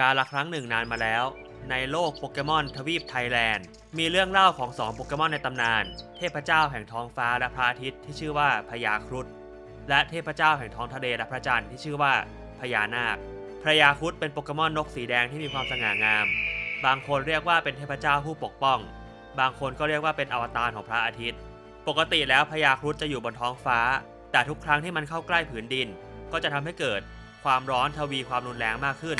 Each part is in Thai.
การละครั้งหนึ่งนานมาแล้ว ในโลกโปเกมอนทวีปไทยแลนด์ มีเรื่องเล่าของสองโปเกมอนในตำนาน เทพเจ้าแห่งท้องฟ้าและพระอาทิตย์ที่ชื่อว่าพญาครุฑและเทพเจ้าแห่งท้องทะเลและพระจันทร์ที่ชื่อว่าพญานาคพญาครุฑเป็นโปเกมอนนกสีแดงที่มีความสง่างาม บางคนเรียกว่าเป็นเทพเจ้าผู้ปกป้อง บางคนก็เรียกว่าเป็นอวตารของพระอาทิตย์ ปกติแล้วพญาครุฑจะอยู่บนท้องฟ้า แต่ทุกครั้งที่มันเข้าใกล้ผืนดิน ก็จะทำให้เกิดความร้อนทวีความรุนแรงมากขึ้น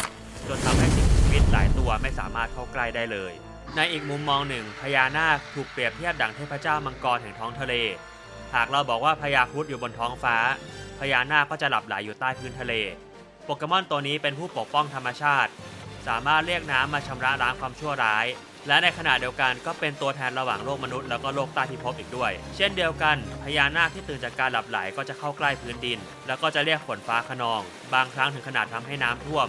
จนทำให้สิ่งมีชีวิตหลายตัวไม่สามารถเข้าใกล้ได้เลย ในอีกมุมมองหนึ่งพญานาคถูกเปรียบเทียบดังเทพเจ้ามังกรแห่งท้องทะเล หากเราบอกว่าพญาครุฑอยู่บนท้องฟ้า พญานาคก็จะหลับไหลอยู่ใต้พื้นทะเล โปเกมอนตัวนี้เป็นผู้ปกป้องธรรมชาติ สามารถเรียกน้ำมาชำระล้างความชั่วร้ายและในขณะเดียวกันก็เป็นตัวแทนระหว่างโลกมนุษย์แล้วก็โลกใต้พิภพอีกด้วย เช่นเดียวกันพญานาคที่ตื่นจากการหลับไหลก็จะเข้าใกล้พื้นดิน แล้วก็จะเรียกฝนฟ้าขนอง บางครั้งถึงขนาดทำให้น้ำท่วม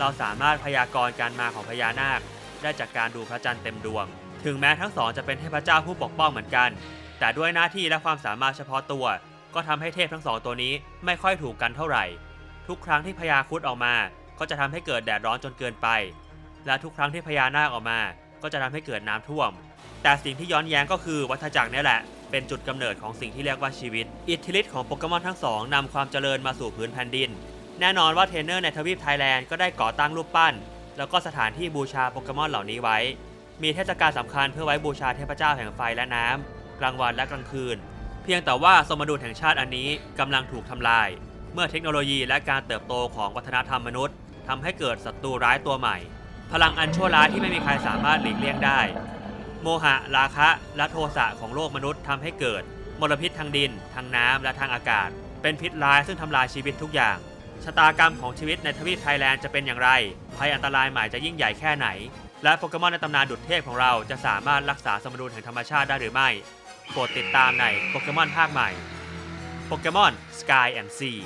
เราสามารถพยากรณ์การมาของพญานาค ได้จากการดูพระจันทร์เต็มดวง ถึงแม้ทั้งสองจะเป็นเทพเจ้าผู้ปกป้องเหมือนกัน แต่ด้วยหน้าที่และความสามารถเฉพาะตัว ก็ทำให้เทพทั้งสองตัวนี้ไม่ค่อยถูกกันเท่าไหร่ ทุกครั้งที่พญาครุฑออกมา ก็จะทำให้เกิดแดดร้อนจนเกินไป และทุกครั้งที่พญานาคออกมา ก็จะทำให้เกิดน้ำท่วม แต่สิ่งที่ย้อนแย้งก็คือวัฏจักรนี่แหละเป็นจุดกำเนิดของสิ่งที่เรียกว่าชีวิต อิทธิฤทธิ์ของโปเกมอนทั้งสองนำความเจริญมาสู่พื้นแผ่นดิน แน่นอนว่าเทรนเนอร์ในทวีปไทยแลนด์ก็ได้ก่อตั้งรูปปั้น แล้วก็สถานที่บูชาโปเกมอนเหล่านี้ไว้ มีเทศกาลสำคัญเพื่อไว้บูชาเทพเจ้าแห่งไฟและน้ำกลางวันและกลางคืน เพียงแต่ว่าสมดุลแห่งชาติอันนี้กำลังถูกทำลาย เมื่อเทคโนโลยีและการเติบโตของวัฒนธรรมมนุษย์ทำให้เกิดศัตรูร้ายตัวใหม่ พลังอันชั่วร้ายที่ไม่มีใครสามารถหลีกเลี่ยงได้ โมหะ ราคะ และโทสะของโลกมนุษย์ทำให้เกิดมลพิษทางดิน ทางน้ำและทางอากาศ เป็นพิษร้ายซึ่งทำลายชีวิตทุกอย่าง ชะตากรรมของชีวิตในทวีปไทยแลนด์จะเป็นอย่างไร ภัยอันตรายใหม่จะยิ่งใหญ่แค่ไหน และโปเกมอนในตำนานดุจเทพของเราจะสามารถรักษาสมดุลแห่งธรรมชาติได้หรือไม่ โปรดติดตามในโปเกมอนภาคใหม่ โปเกมอน Sky and Sea